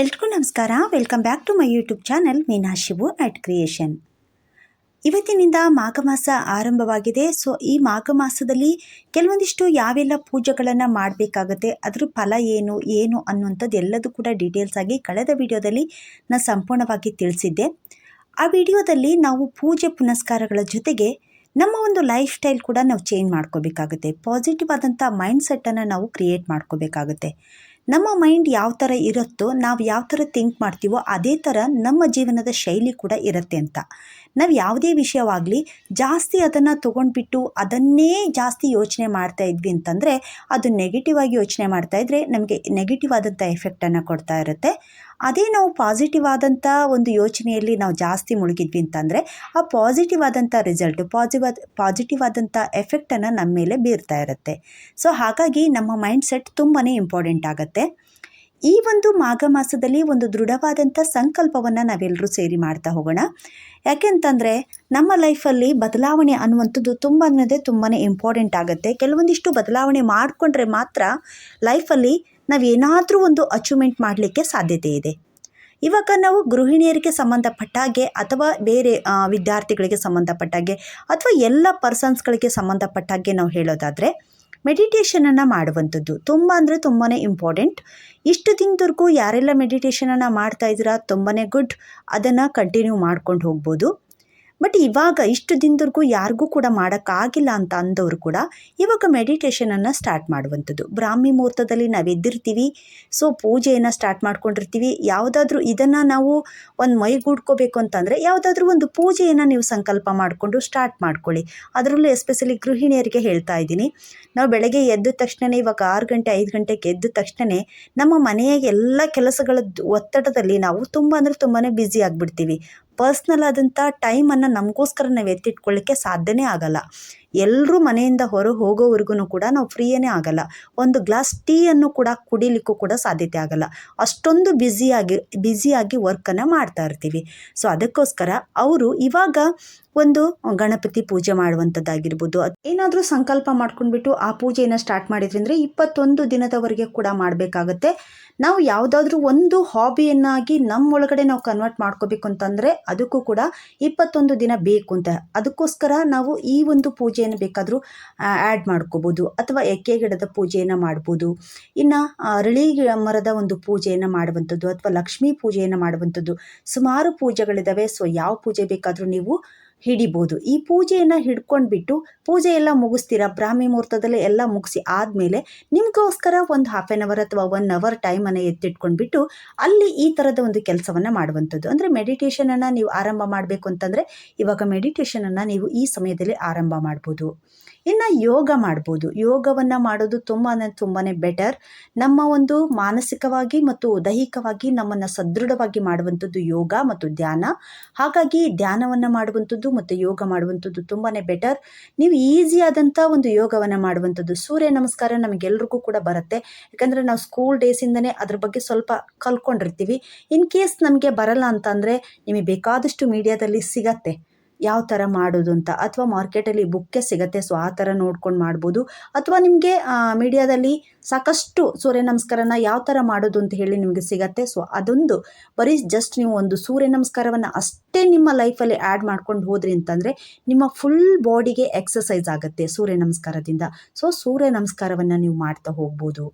ಎಲ್ರಿಗೂ ನಮಸ್ಕಾರ. Welcome back to my YouTube channel Meena Shivu at creation ಇವತ್ತಿನಿಂದ ಮಾಘ ಮಾಸ ಆರಂಭವಾಗಿದೆ. ಸೊ ಈ ಮಾಘ ಮಾಸದಲ್ಲಿ ಕೆಲವೊಂದಿಷ್ಟು ಯಾವೆಲ್ಲ ಪೂಜೆಗಳನ್ನು ಮಾಡಬೇಕಾಗುತ್ತೆ, ಅದ್ರ ಫಲ ಏನು ಏನು ಅನ್ನುವಂಥದ್ದು ಎಲ್ಲದೂ ಕೂಡ ಡೀಟೇಲ್ಸ್ ಆಗಿ ಕಳೆದ ವಿಡಿಯೋದಲ್ಲಿ ನಾನು ಸಂಪೂರ್ಣವಾಗಿ ತಿಳಿಸಿದ್ದೆ. ಆ ವಿಡಿಯೋದಲ್ಲಿ ನಾವು ಪೂಜೆ ಪುನಸ್ಕಾರಗಳ ಜೊತೆಗೆ ನಮ್ಮ ಒಂದು ಲೈಫ್ ಸ್ಟೈಲ್ ಕೂಡ ನಾವು ಚೇಂಜ್ ಮಾಡ್ಕೋಬೇಕಾಗುತ್ತೆ. ಪಾಸಿಟಿವ್ ಆದಂಥ ಮೈಂಡ್ ಸೆಟ್ಟನ್ನು ನಾವು ಕ್ರಿಯೇಟ್ ಮಾಡ್ಕೋಬೇಕಾಗುತ್ತೆ. ನಮ್ಮ ಮೈಂಡ್ ಯಾವ ಥರ ಇರುತ್ತೋ ನಾವು ಯಾವ ಥರ ಥಿಂಕ್ ಮಾಡ್ತೀವೋ ಅದೇ ಥರ ನಮ್ಮ ಜೀವನದ ಶೈಲಿ ಕೂಡ ಇರುತ್ತೆ ಅಂತ. ನಾವು ಯಾವುದೇ ವಿಷಯವಾಗಲಿ ಜಾಸ್ತಿ ಅದನ್ನು ತೊಗೊಂಡ್ಬಿಟ್ಟು ಅದನ್ನೇ ಜಾಸ್ತಿ ಯೋಚನೆ ಮಾಡ್ತಾ ಇದ್ವಿ ಅಂತಂದರೆ ಅದು ನೆಗೆಟಿವ್ ಆಗಿ ಯೋಚನೆ ಮಾಡ್ತಾ ಇದ್ದರೆ ನಮಗೆ ನೆಗೆಟಿವ್ ಆದಂಥ ಎಫೆಕ್ಟನ್ನು ಕೊಡ್ತಾ ಇರುತ್ತೆ. ಅದೇ ನಾವು ಪಾಸಿಟಿವ್ ಆದಂಥ ಒಂದು ಯೋಚನೆಯಲ್ಲಿ ನಾವು ಜಾಸ್ತಿ ಮುಳುಗಿದ್ವಿ ಅಂತಂದರೆ ಆ ಪಾಸಿಟಿವ್ ಆದಂಥ ರಿಸಲ್ಟ್ ಪಾಸಿಟಿವ್ ಪಾಸಿಟಿವ್ ಆದಂಥ ಎಫೆಕ್ಟನ್ನು ನಮ್ಮ ಮೇಲೆ ಬೀರ್ತಾ ಇರುತ್ತೆ. ಸೊ ಹಾಗಾಗಿ ನಮ್ಮ ಮೈಂಡ್ ಸೆಟ್ ತುಂಬಾ ಇಂಪಾರ್ಟೆಂಟ್ ಆಗುತ್ತೆ. ಈ ಒಂದು ಮಾಘ ಮಾಸದಲ್ಲಿ ಒಂದು ದೃಢವಾದಂಥ ಸಂಕಲ್ಪವನ್ನು ನಾವೆಲ್ಲರೂ ಸೇರಿ ಮಾಡ್ತಾ ಹೋಗೋಣ. ಯಾಕೆಂತಂದರೆ ನಮ್ಮ ಲೈಫಲ್ಲಿ ಬದಲಾವಣೆ ಅನ್ನುವಂಥದ್ದು ತುಂಬ ಅನ್ನೋದೇ ತುಂಬಾ ಇಂಪಾರ್ಟೆಂಟ್ ಆಗುತ್ತೆ. ಕೆಲವೊಂದಿಷ್ಟು ಬದಲಾವಣೆ ಮಾಡಿಕೊಂಡ್ರೆ ಮಾತ್ರ ಲೈಫಲ್ಲಿ ನಾವೇನಾದರೂ ಒಂದು ಅಚೀವ್ಮೆಂಟ್ ಮಾಡಲಿಕ್ಕೆ ಸಾಧ್ಯತೆ ಇದೆ. ಇವಾಗ ನಾವು ಗೃಹಿಣಿಯರಿಗೆ ಸಂಬಂಧಪಟ್ಟ ಹಾಗೆ ಅಥವಾ ಬೇರೆ ವಿದ್ಯಾರ್ಥಿಗಳಿಗೆ ಸಂಬಂಧಪಟ್ಟಾಗೆ ಅಥವಾ ಎಲ್ಲ ಪರ್ಸನ್ಸ್ಗಳಿಗೆ ಸಂಬಂಧಪಟ್ಟಾಗೆ ನಾವು ಹೇಳೋದಾದರೆ ಮೆಡಿಟೇಷನನ್ನು ಮಾಡುವಂಥದ್ದು. ತುಂಬ ಅಂದರೆ ತುಂಬಾ ಇಂಪಾರ್ಟೆಂಟ್. ಇಷ್ಟು ದಿನದವರೆಗೂ ಯಾರೆಲ್ಲ ಮೆಡಿಟೇಷನನ್ನು ಮಾಡ್ತಾ ಇದ್ದೀರಾ ತುಂಬಾ ಗುಡ್. ಅದನ್ನು ಕಂಟಿನ್ಯೂ ಮಾಡ್ಕೊಂಡು ಹೋಗ್ಬೋದು. ಬಟ್ ಇವಾಗ ಇಷ್ಟು ದಿನದವರೆಗೂ ಯಾರಿಗೂ ಕೂಡ ಮಾಡೋಕ್ಕಾಗಿಲ್ಲ ಅಂತ ಅಂದವರು ಕೂಡ ಇವಾಗ ಮೆಡಿಟೇಷನನ್ನು ಸ್ಟಾರ್ಟ್ ಮಾಡುವಂಥದ್ದು. ಬ್ರಾಹ್ಮಿ ಮುಹೂರ್ತದಲ್ಲಿ ನಾವು ಎದ್ದಿರ್ತೀವಿ ಸೊ ಪೂಜೆಯನ್ನು ಸ್ಟಾರ್ಟ್ ಮಾಡ್ಕೊಂಡಿರ್ತೀವಿ. ಯಾವುದಾದ್ರೂ ಇದನ್ನು ನಾವು ಒಂದು ಮೈಗೂಡ್ಕೋಬೇಕು ಅಂತಂದರೆ ಯಾವುದಾದ್ರೂ ಒಂದು ಪೂಜೆಯನ್ನು ನೀವು ಸಂಕಲ್ಪ ಮಾಡಿಕೊಂಡು ಸ್ಟಾರ್ಟ್ ಮಾಡ್ಕೊಳ್ಳಿ. ಅದರಲ್ಲೂ ಎಸ್ಪೆಷಲಿ ಗೃಹಿಣಿಯರಿಗೆ ಹೇಳ್ತಾ ಇದ್ದೀನಿ. ನಾವು ಬೆಳಗ್ಗೆ ಎದ್ದ ತಕ್ಷಣ ಇವಾಗ ಆರು ಗಂಟೆ, ಐದು ಗಂಟೆಗೆ ಎದ್ದ ತಕ್ಷಣ ನಮ್ಮ ಮನೆಯ ಎಲ್ಲ ಕೆಲಸಗಳ ಒತ್ತಡದಲ್ಲಿ ನಾವು ತುಂಬ ಅಂದರೆ ತುಂಬಾ ಬ್ಯುಸಿ ಆಗಿಬಿಡ್ತೀವಿ. ಪರ್ಸ್ನಲ್ ಆದಂಥ ಟೈಮನ್ನು ನಮಗೋಸ್ಕರ ನಾವು ಎತ್ತಿಟ್ಕೊಳ್ಳಿಕ್ಕೆ ಸಾಧ್ಯನೇ ಆಗಲ್ಲ. ಎಲ್ಲರೂ ಮನೆಯಿಂದ ಹೊರ ಹೋಗೋವರೆಗೂ ಕೂಡ ನಾವು ಫ್ರೀಯೇ ಆಗಲ್ಲ. ಒಂದು ಗ್ಲಾಸ್ ಟೀಯನ್ನು ಕೂಡ ಕುಡಿಲಿಕ್ಕೂ ಕೂಡ ಸಾಧ್ಯತೆ ಆಗಲ್ಲ. ಅಷ್ಟೊಂದು ಬ್ಯುಸಿಯಾಗಿ ಬ್ಯುಸಿಯಾಗಿ ವರ್ಕನ್ನು ಮಾಡ್ತಾ ಇರ್ತೀವಿ. ಸೊ, ಅದಕ್ಕೋಸ್ಕರ ಅವರು ಇವಾಗ ಒಂದು ಗಣಪತಿ ಪೂಜೆ ಮಾಡುವಂಥದ್ದಾಗಿರ್ಬೋದು. ಅದು ಏನಾದರೂ ಸಂಕಲ್ಪ ಮಾಡ್ಕೊಂಡ್ಬಿಟ್ಟು ಆ ಪೂಜೆಯನ್ನು ಸ್ಟಾರ್ಟ್ ಮಾಡಿದ್ರಿ ಅಂದರೆ ಇಪ್ಪತ್ತೊಂದು ದಿನದವರೆಗೆ ಕೂಡ ಮಾಡಬೇಕಾಗತ್ತೆ. ನಾವು ಯಾವುದಾದ್ರೂ ಒಂದು ಹಾಬಿಯನ್ನಾಗಿ ನಮ್ಮೊಳಗಡೆ ನಾವು ಕನ್ವರ್ಟ್ ಮಾಡ್ಕೋಬೇಕು ಅಂತಂದರೆ ಅದಕ್ಕೂ ಕೂಡ ಇಪ್ಪತ್ತೊಂದು ದಿನ ಬೇಕು ಅಂತ. ಅದಕ್ಕೋಸ್ಕರ ನಾವು ಈ ಒಂದು ಪೂಜೆಯನ್ನು ಬೇಕಾದರೂ ಆ್ಯಡ್ ಮಾಡ್ಕೋಬೋದು ಅಥವಾ ಎಕ್ಕೆ ಗಿಡದ ಪೂಜೆಯನ್ನು ಮಾಡ್ಬೋದು. ಇನ್ನು ಅರಳಿ ಮರದ ಒಂದು ಪೂಜೆಯನ್ನು ಮಾಡುವಂಥದ್ದು ಅಥವಾ ಲಕ್ಷ್ಮೀ ಪೂಜೆಯನ್ನು ಮಾಡುವಂಥದ್ದು ಸುಮಾರು ಪೂಜೆಗಳಿದ್ದಾವೆ ಸೊ ಯಾವ ಪೂಜೆ ಬೇಕಾದರೂ ನೀವು ಹಿಡಿಬೋದು. ಈ ಪೂಜೆಯನ್ನು ಹಿಡ್ಕೊಂಡ್ಬಿಟ್ಟು ಪೂಜೆ ಎಲ್ಲ ಮುಗಿಸ್ತೀರಾ? ಬ್ರಾಹ್ಮಿ ಮುಹೂರ್ತದಲ್ಲೇ ಎಲ್ಲ ಮುಗಿಸಿ ಆದಮೇಲೆ ನಿಮಗೋಸ್ಕರ ಒಂದು ಹಾಫ್ ಆನ್ ಅವರ್ ಅಥವಾ ಒನ್ ಅವರ್ ಟೈಮನ್ನು ಎತ್ತಿಟ್ಕೊಂಡ್ಬಿಟ್ಟು ಅಲ್ಲಿ ಈ ಥರದ ಒಂದು ಕೆಲಸವನ್ನು ಮಾಡುವಂಥದ್ದು. ಅಂದರೆ ಮೆಡಿಟೇಷನನ್ನು ನೀವು ಆರಂಭ ಮಾಡಬೇಕು ಅಂತಂದರೆ ಇವಾಗ ಮೆಡಿಟೇಷನನ್ನು ನೀವು ಈ ಸಮಯದಲ್ಲಿ ಆರಂಭ ಮಾಡ್ಬೋದು. ಇನ್ನು ಯೋಗ ಮಾಡ್ಬೋದು. ಯೋಗವನ್ನು ಮಾಡೋದು ತುಂಬ ತುಂಬಾ ಬೆಟರ್ ನಮ್ಮ ಒಂದು ಮಾನಸಿಕವಾಗಿ ಮತ್ತು ದೈಹಿಕವಾಗಿ ನಮ್ಮನ್ನು ಸದೃಢವಾಗಿ ಮಾಡುವಂಥದ್ದು ಯೋಗ ಮತ್ತು ಧ್ಯಾನ. ಹಾಗಾಗಿ ಧ್ಯಾನವನ್ನು ಮಾಡುವಂಥದ್ದು ಮತ್ತು ಯೋಗ ಮಾಡುವಂಥದ್ದು ತುಂಬಾ ಬೆಟರ್ ನೀವು ಈಸಿಯಾದಂಥ ಒಂದು ಯೋಗವನ್ನು ಮಾಡುವಂಥದ್ದು. ಸೂರ್ಯ ನಮಸ್ಕಾರ ನಮಗೆಲ್ರಿಗೂ ಕೂಡ ಬರುತ್ತೆ. ಯಾಕಂದರೆ ನಾವು ಸ್ಕೂಲ್ ಡೇಸಿಂದನೇ ಅದ್ರ ಬಗ್ಗೆ ಸ್ವಲ್ಪ ಕಲ್ತ್ಕೊಂಡಿರ್ತೀವಿ ಇನ್ ಕೇಸ್ ನಮಗೆ ಬರಲ್ಲ ಅಂತಂದರೆ ನಿಮಗೆ ಬೇಕಾದಷ್ಟು ಮೀಡಿಯಾದಲ್ಲಿ ಸಿಗತ್ತೆ. ಯಾವ ಥರ ಮಾಡೋದು ಅಂತ. ಅಥವಾ ಮಾರ್ಕೆಟಲ್ಲಿ ಬುಕ್ಕೆ ಸಿಗತ್ತೆ ಸೊ ಆ ಥರ ನೋಡ್ಕೊಂಡು ಮಾಡ್ಬೋದು. ಅಥವಾ ನಿಮಗೆ ಮೀಡಿಯಾದಲ್ಲಿ ಸಾಕಷ್ಟು ಸೂರ್ಯ ನಮಸ್ಕಾರನ ಯಾವ ಥರ ಮಾಡೋದು ಅಂತ ಹೇಳಿ ನಿಮಗೆ ಸಿಗತ್ತೆ ಸೊ ಅದೊಂದು. ಬರೀ ಜಸ್ಟ್ ನೀವು ಒಂದು ಸೂರ್ಯ ನಮಸ್ಕಾರವನ್ನು ಅಷ್ಟೇ ನಿಮ್ಮ ಲೈಫಲ್ಲಿ ಆ್ಯಡ್ ಮಾಡ್ಕೊಂಡು ಹೋದ್ರಿ ಅಂತಂದರೆ ನಿಮ್ಮ ಫುಲ್ ಬಾಡಿಗೆ ಎಕ್ಸಸೈಸ್ ಆಗುತ್ತೆ ಸೂರ್ಯ ನಮಸ್ಕಾರದಿಂದ. ಸೊ ಸೂರ್ಯ ನಮಸ್ಕಾರವನ್ನು ನೀವು ಮಾಡ್ತಾ ಹೋಗ್ಬೋದು.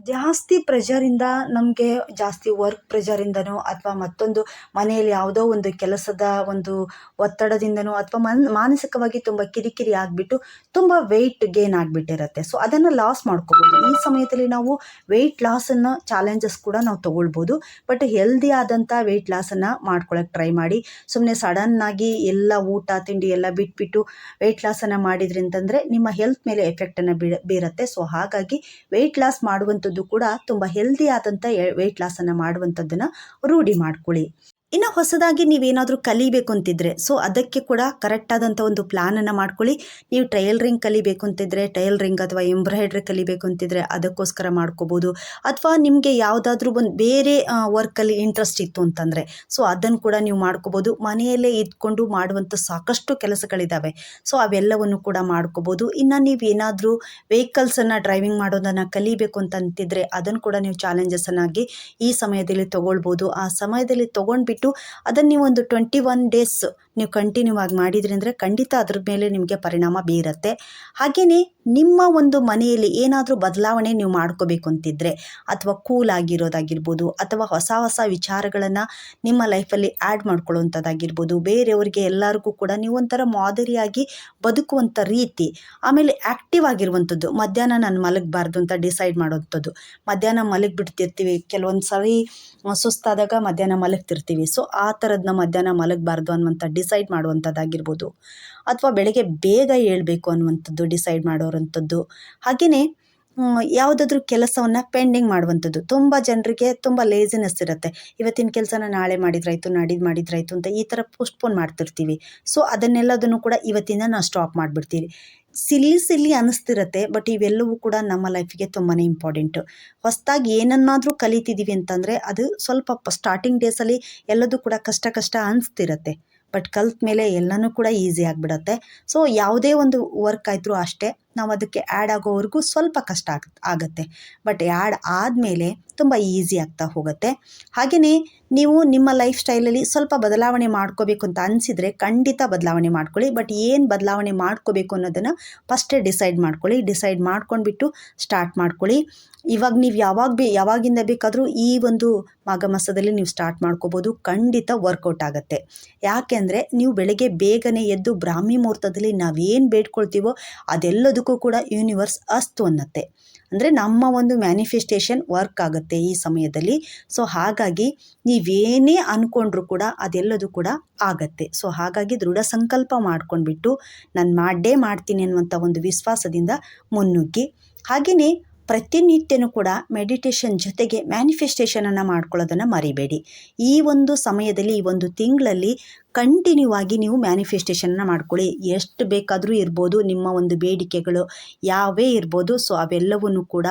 ಜಾಸ್ತಿ ಪ್ರೆಷರಿಂದ ನಮಗೆ ಜಾಸ್ತಿ ವರ್ಕ್ ಪ್ರೆಷರಿಂದನೋ ಅಥವಾ ಮತ್ತೊಂದು ಮನೆಯಲ್ಲಿ ಯಾವುದೋ ಒಂದು ಕೆಲಸದ ಒಂದು ಒತ್ತಡದಿಂದನೋ ಅಥವಾ ಮನ್, ಮಾನಸಿಕವಾಗಿ ತುಂಬ ಕಿರಿಕಿರಿ ಆಗಿಬಿಟ್ಟು ತುಂಬ ವೆಯ್ಟ್ ಗೇನ್ ಆಗಿಬಿಟ್ಟಿರುತ್ತೆ. ಸೊ ಅದನ್ನು ಲಾಸ್ ಮಾಡ್ಕೋಬೋದು. ಈ ಸಮಯದಲ್ಲಿ ನಾವು ವೆಯ್ಟ್ ಲಾಸನ್ನು ಚಾಲೆಂಜಸ್ ಕೂಡ ನಾವು ತೊಗೊಳ್ಬೋದು. ಬಟ್ ಹೆಲ್ದಿ ಆದಂಥ ವೆಯ್ಟ್ ಲಾಸನ್ನು ಮಾಡ್ಕೊಳಕ್ಕೆ ಟ್ರೈ ಮಾಡಿ. ಸುಮ್ಮನೆ ಸಡನ್ನಾಗಿ ಎಲ್ಲ ಊಟ, ತಿಂಡಿ ಎಲ್ಲ ಬಿಟ್ಬಿಟ್ಟು ವೆಯ್ಟ್ ಲಾಸನ್ನು ಮಾಡಿದ್ರಿ ಅಂತಂದರೆ ನಿಮ್ಮ ಹೆಲ್ತ್ ಮೇಲೆ ಎಫೆಕ್ಟನ್ನು ಬೀರುತ್ತೆ. ಸೊ ಹಾಗಾಗಿ ವೆಯ್ಟ್ ಲಾಸ್ ಮಾಡುವಂಥದ್ದು ಕೂಡ ತುಂಬ ಹೆಲ್ದಿ ಆದಂಥ ವೆಯ್ಟ್ ಲಾಸನ್ನು ಮಾಡುವಂಥದ್ದನ್ನು ರೂಢಿ ಮಾಡ್ಕೊಳ್ಳಿ. ಇನ್ನು ಹೊಸದಾಗಿ ನೀವೇನಾದರೂ ಕಲಿಬೇಕು ಅಂತಿದ್ರೆ ಸೊ ಅದಕ್ಕೆ ಕೂಡ ಕರೆಕ್ಟಾದಂಥ ಒಂದು ಪ್ಲ್ಯಾನನ್ನು ಮಾಡ್ಕೊಳ್ಳಿ. ನೀವು ಟೈಲರಿಂಗ್ ಕಲಿಬೇಕು ಅಂತಿದ್ರೆ ಟೈಲರಿಂಗ್ ಅಥವಾ ಎಂಬ್ರಾಯ್ಡ್ರಿ ಕಲಿಬೇಕು ಅಂತಿದ್ರೆ ಅದಕ್ಕೋಸ್ಕರ ಮಾಡ್ಕೋಬೋದು. ಅಥವಾ ನಿಮಗೆ ಯಾವುದಾದ್ರೂ ಒಂದು ಬೇರೆ ವರ್ಕಲ್ಲಿ ಇಂಟ್ರೆಸ್ಟ್ ಇತ್ತು ಅಂತಂದರೆ ಸೊ ಅದನ್ನು ಕೂಡ ನೀವು ಮಾಡ್ಕೋಬೋದು. ಮನೆಯಲ್ಲೇ ಇದ್ಕೊಂಡು ಮಾಡುವಂಥ ಸಾಕಷ್ಟು ಕೆಲಸಗಳಿದ್ದಾವೆ ಸೊ ಅವೆಲ್ಲವನ್ನು ಕೂಡ ಮಾಡ್ಕೋಬೋದು. ಇನ್ನು ನೀವು ಏನಾದರೂ ವೆಹಿಕಲ್ಸನ್ನು ಡ್ರೈವಿಂಗ್ ಮಾಡೋದನ್ನು ಕಲಿಬೇಕು ಅಂತಂತಿದ್ರೆ ಅದನ್ನು ಕೂಡ ನೀವು ಚಾಲೆಂಜಸ್ಸನ್ನಾಗಿ ಈ ಸಮಯದಲ್ಲಿ ತಗೊಳ್ಬೋದು. ಆ ಸಮಯದಲ್ಲಿ ತೊಗೊಂಡ್ಬಿಟ್ಟು ಅದನ್ನು ನೀವು ಒಂದು ಟ್ವೆಂಟಿ ಒನ್ ಡೇಸ್ ನೀವು ಕಂಟಿನ್ಯೂ ಆಗಿ ಮಾಡಿದ್ರಿ ಅಂದರೆ ಖಂಡಿತ ಅದ್ರ ಮೇಲೆ ನಿಮಗೆ ಪರಿಣಾಮ ಬೀರುತ್ತೆ. ಹಾಗೆಯೇ ನಿಮ್ಮ ಒಂದು ಮನೆಯಲ್ಲಿ ಏನಾದರೂ ಬದಲಾವಣೆ ನೀವು ಮಾಡ್ಕೋಬೇಕು ಅಂತಿದ್ರೆ ಅಥವಾ ಕೂಲ್ ಆಗಿರೋದಾಗಿರ್ಬೋದು ಅಥವಾ ಹೊಸ ಹೊಸ ವಿಚಾರಗಳನ್ನು ನಿಮ್ಮ ಲೈಫಲ್ಲಿ ಆ್ಯಡ್ ಮಾಡ್ಕೊಳ್ಳುವಂಥದ್ದಾಗಿರ್ಬೋದು, ಬೇರೆಯವರಿಗೆ ಎಲ್ಲರಿಗೂ ಕೂಡ ನೀವು ಒಂಥರ ಮಾದರಿಯಾಗಿ ಬದುಕುವಂಥ ರೀತಿ, ಆಮೇಲೆ ಆ್ಯಕ್ಟಿವ್ ಆಗಿರುವಂಥದ್ದು, ಮಧ್ಯಾಹ್ನ ನಾನು ಮಲಗಬಾರ್ದು ಅಂತ ಡಿಸೈಡ್ ಮಾಡುವಂಥದ್ದು ಮಧ್ಯಾಹ್ನ ಮಲಗಿಬಿಡ್ತಿರ್ತೀವಿ ಕೆಲವೊಂದು ಸರಿ ಸುಸ್ತಾದಾಗ ಮಧ್ಯಾಹ್ನ ಮಲಗ್ತಿರ್ತೀವಿ. ಸೊ ಆ ಥರದ್ನ ಮಧ್ಯಾಹ್ನ ಮಲಗಬಾರ್ದು ಅನ್ನುವಂಥ ಡಿಸೈಡ್ ಮಾಡುವಂಥದ್ದಾಗಿರ್ಬೋದು. ಅಥವಾ ಬೆಳಗ್ಗೆ ಬೇಗ ಏಳಬೇಕು ಅನ್ನುವಂಥದ್ದು ಡಿಸೈಡ್ ಮಾಡೋರಂಥದ್ದು. ಹಾಗೆಯೇ ಯಾವುದಾದ್ರೂ ಕೆಲಸವನ್ನು ಪೆಂಡಿಂಗ್ ಮಾಡುವಂಥದ್ದು. ತುಂಬ ಜನರಿಗೆ ತುಂಬ ಲೇಸಿನೆಸ್ ಇರುತ್ತೆ. ಇವತ್ತಿನ ಕೆಲಸನ ನಾಳೆ ಮಾಡಿದ್ರಾಯ್ತು ನಾಡಿದ್ದು ಮಾಡಿದ್ರಾಯ್ತು ಅಂತ ಈ ಥರ ಪೋಸ್ಟ್ಪೋನ್ ಮಾಡ್ತಿರ್ತೀವಿ. ಸೊ ಅದನ್ನೆಲ್ಲದನ್ನು ಕೂಡ ಇವತ್ತಿಂದ ನಾವು ಸ್ಟಾಪ್ ಮಾಡಿಬಿಡ್ತೀವಿ. ಸಿಲ್ಲಿ ಸಿಲ್ಲಿ ಅನಿಸ್ತಿರತ್ತೆ ಬಟ್ ಇವೆಲ್ಲವೂ ಕೂಡ ನಮ್ಮ ಲೈಫಿಗೆ ತುಂಬಾ ಇಂಪಾರ್ಟೆಂಟು ಹೊಸದಾಗಿ ಏನನ್ನಾದರೂ ಕಲಿತಿದ್ದೀವಿ ಅಂತಂದರೆ ಅದು ಸ್ವಲ್ಪ ಸ್ಟಾರ್ಟಿಂಗ್ ಡೇಸಲ್ಲಿ ಎಲ್ಲದೂ ಕೂಡ ಕಷ್ಟ ಕಷ್ಟ ಅನಿಸ್ತಿರತ್ತೆ. ಬಟ್ ಕಲ್ತ ಮೇಲೆ ಎಲ್ಲನೂ ಕೂಡ ಈಸಿ ಆಗಿಬಿಡತ್ತೆ. ಸೊ ಯಾವುದೇ ಒಂದು ವರ್ಕ್ ಆಯಿತು ಅಷ್ಟೇ ನಾವು ಅದಕ್ಕೆ ಆ್ಯಡ್ ಆಗೋವರೆಗೂ ಸ್ವಲ್ಪ ಕಷ್ಟ ಆಗ, ಆಗುತ್ತೆ. ಬಟ್ ಆ್ಯಡ್ ಆದಮೇಲೆ ತುಂಬ ಈಸಿ ಆಗ್ತಾ ಹೋಗುತ್ತೆ. ಹಾಗೆಯೇ ನೀವು ನಿಮ್ಮ ಲೈಫ್ ಸ್ಟೈಲಲ್ಲಿ ಸ್ವಲ್ಪ ಬದಲಾವಣೆ ಮಾಡ್ಕೋಬೇಕು ಅಂತ ಅನಿಸಿದರೆ ಖಂಡಿತ ಬದಲಾವಣೆ ಮಾಡ್ಕೊಳ್ಳಿ. ಬಟ್ ಏನು ಬದಲಾವಣೆ ಮಾಡ್ಕೋಬೇಕು ಅನ್ನೋದನ್ನು ಫಸ್ಟೇ ಡಿಸೈಡ್ ಮಾಡ್ಕೊಳ್ಳಿ. ಡಿಸೈಡ್ ಮಾಡ್ಕೊಂಡ್ಬಿಟ್ಟು ಸ್ಟಾರ್ಟ್ ಮಾಡ್ಕೊಳ್ಳಿ. ಇವಾಗ ನೀವು ಯಾವಾಗ ಬೇ, ಯಾವಾಗಿಂದ ಬೇಕಾದರೂ ಈ ಒಂದು ಮಾಘಮಾಸದಲ್ಲಿ ನೀವು ಸ್ಟಾರ್ಟ್ ಮಾಡ್ಕೋಬೋದು. ಖಂಡಿತ ವರ್ಕೌಟ್ ಆಗುತ್ತೆ. ಯಾಕೆಂದರೆ ನೀವು ಬೆಳಗ್ಗೆ ಬೇಗನೆ ಎದ್ದು ಬ್ರಾಹ್ಮಿ ಮುಹೂರ್ತದಲ್ಲಿ ನಾವೇನು ಬೇಡ್ಕೊಳ್ತೀವೋ ಅದೆಲ್ಲದಕ್ಕೂ ಕೂಡ ಯೂನಿವರ್ಸ್ ಅಸ್ತು ಅನ್ನತ್ತೆ. ಅಂದರೆ ನಮ್ಮ ಒಂದು ಮ್ಯಾನಿಫೆಸ್ಟೇಷನ್ ವರ್ಕ್ ಆಗುತ್ತೆ ಈ ಸಮಯದಲ್ಲಿ. ಸೊ ಹಾಗಾಗಿ ನೀವೇನೇ ಅಂದ್ಕೊಂಡ್ರೂ ಕೂಡ ಅದೆಲ್ಲದೂ ಕೂಡ ಆಗತ್ತೆ. ಸೊ ಹಾಗಾಗಿ ದೃಢ ಸಂಕಲ್ಪ ಮಾಡ್ಕೊಂಡ್ಬಿಟ್ಟು, ನಾನು ಮಾಡೇ ಮಾಡ್ತೀನಿ ಅನ್ನುವಂಥ ಒಂದು ವಿಶ್ವಾಸದಿಂದ ಮುನ್ನುಗ್ಗಿ. ಹಾಗೆಯೇ ಪ್ರತಿನಿತ್ಯನೂ ಕೂಡ ಮೆಡಿಟೇಷನ್ ಜೊತೆಗೆ ಮ್ಯಾನಿಫೆಸ್ಟೇಷನನ್ನು ಮಾಡ್ಕೊಳ್ಳೋದನ್ನು ಮರಿಬೇಡಿ. ಈ ಒಂದು ಸಮಯದಲ್ಲಿ, ಈ ಒಂದು ತಿಂಗಳಲ್ಲಿ ಕಂಟಿನ್ಯೂ ಆಗಿ ನೀವು ಮ್ಯಾನಿಫೆಸ್ಟೇಷನ್ನ ಮಾಡ್ಕೊಳ್ಳಿ. ಎಷ್ಟು ಬೇಕಾದರೂ ಇರ್ಬೋದು, ನಿಮ್ಮ ಒಂದು ಬೇಡಿಕೆಗಳು ಯಾವೇ ಇರ್ಬೋದು ಸೊ ಅವೆಲ್ಲವನ್ನು ಕೂಡ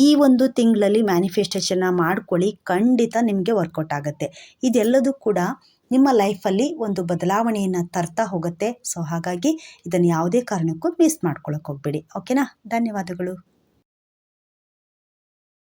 ಈ ಒಂದು ತಿಂಗಳಲ್ಲಿ ಮ್ಯಾನಿಫೆಸ್ಟೇಷನ್ನ ಮಾಡ್ಕೊಳ್ಳಿ. ಖಂಡಿತ ನಿಮಗೆ ವರ್ಕೌಟ್ ಆಗುತ್ತೆ. ಇದೆಲ್ಲದೂ ಕೂಡ ನಿಮ್ಮ ಲೈಫಲ್ಲಿ ಒಂದು ಬದಲಾವಣೆಯನ್ನು ತರ್ತಾ ಹೋಗುತ್ತೆ. ಸೊ ಹಾಗಾಗಿ ಇದನ್ನು ಯಾವುದೇ ಕಾರಣಕ್ಕೂ ಮಿಸ್ ಮಾಡ್ಕೊಳ್ಳೋಕೆ ಹೋಗ್ಬೇಡಿ. ಓಕೆನಾ ಧನ್ಯವಾದಗಳು.